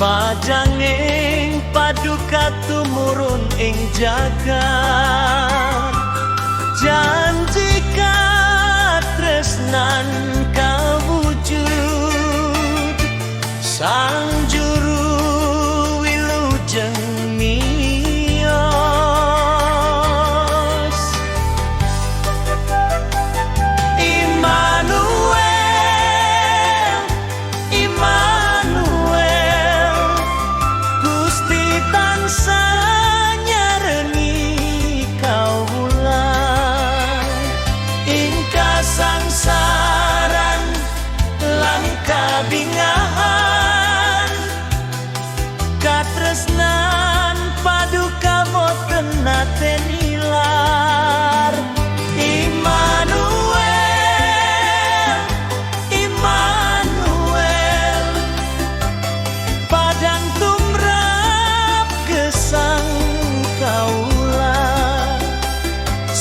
Pajanging paduka tumurun ing jagat. Janji tresnan kawujud. Sang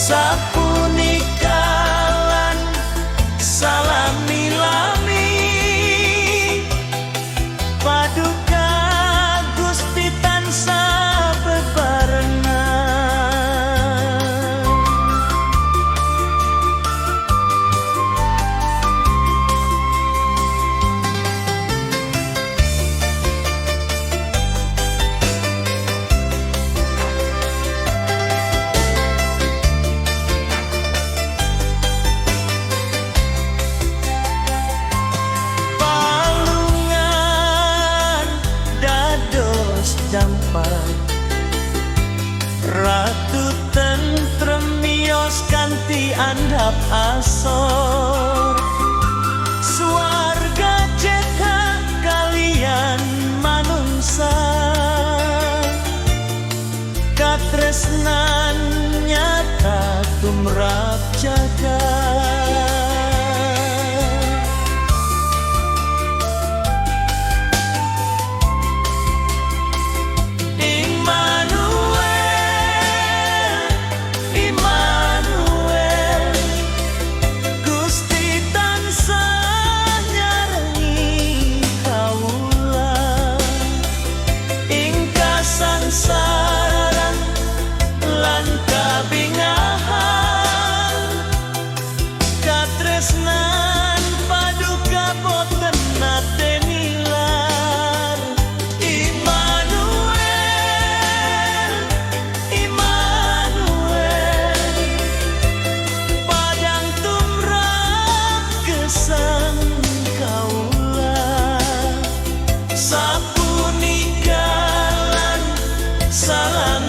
sapo. Andhap asor. Swarga cetak kalian manungsa. Katresnan nyata tumrap jagat lansaran lan kabingahan katresnan paduka boten nate nilar. Immanuel Immanuel. Padang tumrap kesang kaulah. Sapunika sana